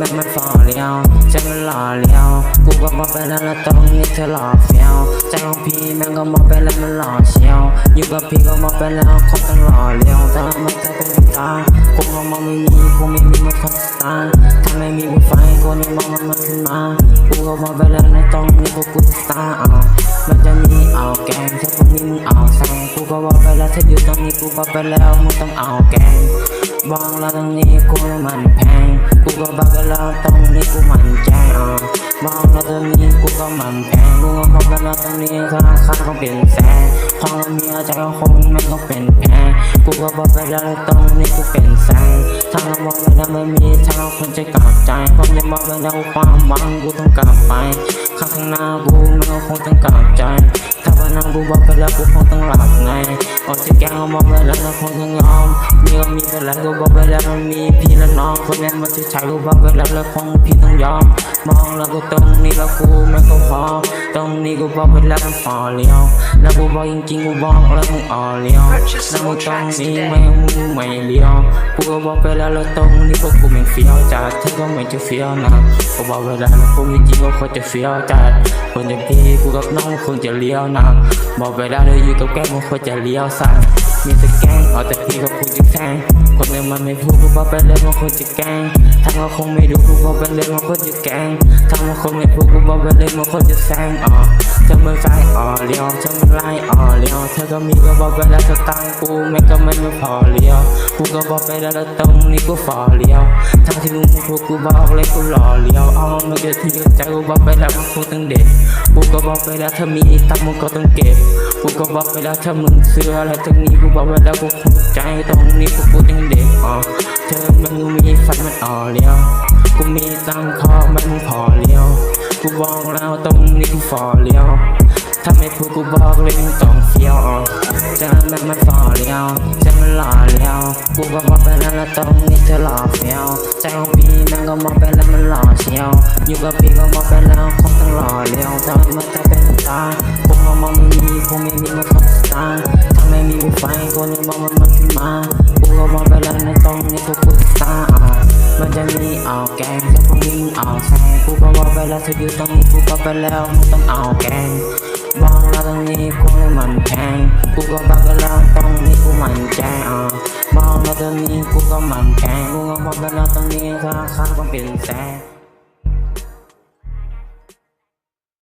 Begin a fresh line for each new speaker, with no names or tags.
ม่นมันฟอเลี้ยวใจมันหล่อเลี้ยวกูก็บอกไปแล้วละตรงให้เธอหล่อเฟี้ยวใจของพี่ม่งก็มองไปแล้วมันหล่อเชียวอยู่กับพี่ก็มองไปแล้วคนต้องหล่อเลี้ยวแต่มันใจเป็นตาคงมองไม่มีคงไม่มีมันคนสตาร์ถ้าไม่มีกูไฟกูยังมองมันมัขึ้นมากูก็มองไปแล้วละตรงให้กูกกูสตาร์ กูก็บอกไปแล้วถ้าอยู่ตรงนี้กูบอกไปแล้วมึงต้องเอาแกงบอกแล้วตรงนี้กูมันแพงกูก็บอกไปแล้วตรงนี้กูมันแจ้งอะบอกแล้วตรงนี้กูก็มันแพงกูก็บอกไปแล้วตรงนี้ราคาก็เป็นแสนของเมียใจก็คงไม่ก็เป็นแพงกูก็บอกไปแล้วตรงนี้กูเป็นแสนถ้าเราบอกไปแล้วไม่มีถ้าเราคนจะกลับใจเพราะยังบอกไปแล้วความหวังกูต้องกลับไปข้างหน้ากูมันก็คงต้องกลับใจ นนั้นกูบอกไปแล้วกูคงต้องหลับไงออกจากแกงก็บอกไปแล้วนะคงต้องยอมมีก็มีไปแล้วกูบอกไปแล้วมันมีพี่และน้องคนนั้นมันจะใช่กูบอกไปแล้วแล้วคงพี่ต้องยอม มองแล้วกูตรงนี้แล้วกูไม่ก็พอตรงนี้กูบอกไปแล้วมันฝ่อเลี้ยวแล้วกูบอกจริงๆกูบอกแล้วมึงอ่อเลี้ยวแล้วมึงตรงนี้ไม่มึงไม่เลี้ยวกูก็บอกไปแล้วแล้วตรงนี้พวกกูไม่เฟี้ยวจัดเธอก็ไม่จะเฟี้ยวนะกูบอกไปแล้วแล้วกูจริงๆก็ควรจะเฟี้ยวจัดคนจะพี่กูกับน้องคงจะเลี้ยวนะบอกไปแล้วเลยอยู่กับแก้มมันควรจะเลี้ยวซ้ายมีแต่แกล้งเอาแต่พี่ก็พูดจะแทงคนเนี่งมันไม่พูดกูบอกไปเลยมันควรจะแกล้งถ้ามันคงไม่ดูกูบอกไปเลยมันควรจะแก้งถ้ามันคงไม่พูดกูบอกไปเลยมันควรจะแซงอ๋อ เธอมือซ้ายอ๋อเลี้ยวเธอมือไล่อ๋อเลี้ยวเธอก็มีก็บอกไปแล้วสตางค์กูไม่ก็ไม่ไม่พอเลี้ยวกูก็บอกไปแล้วแล้วตรงนี้กูฝ่อเลี้ยวทั้งที่มึงพูดกูบอกเลยกูหล่อเลี้ยวอ๋อมันเกิดที่ใจกูบอกไปแล้วมันคงต้องเด็ดกูก็บอกไปแล้วถ้ามีตังมึงก็ต้องเก็บกูก็บอกไปแล้วถ้ามึงเสื้ออะไรตรงนี้กูบอกไปแล้วกูใจตรงนี้กูพูดยังเด็กอ๋อเธอมันกูมีไฟมันอ่อเลี้ยว กูบอกแล้วตรงนี้กูฟอเลี้ยวถ้าไม่พูดกูบอกเลยมึงต้องเฟี้ยวอ๋อจะมันมันฟอเลี้ยวจะมันหล่อเลี้ยวกูก็บอกไปแล้วแล้วตรงนี้เธอหล่อเฟี้ยวใจของพี่มันก็มองไปแล้วมันหล่อเชียว อยู่กับพี่ก็มองไปแล้วคงต้องหล่อเลี้ยวแต่มันจะเป็นตาคงมองมองไม่มีคงไม่มีมันคงตาถ้าไม่มีกูไฟกูเลยมองมันมันขึ้นมากูก็มองไปแล้วในตรงนี้กูกูตาะมันจะมีเอาแกงแล้วกูวิ่งเอาแซงกูก็บอกไปแล้วถ้าอยู่ตรงนี้กูก็ไปแล้วมึงต้องเอาแกงบอกแล้วตรงนี้กูเลยมันแพงกูก็บอกกันแล้วตรงนี้กูมันแจ้งอะบอกแล้วตรงนี้กูก็มันแพงกูก็บอกไปแล้วตรงนี้ราคาก็เปลี่ยนแซง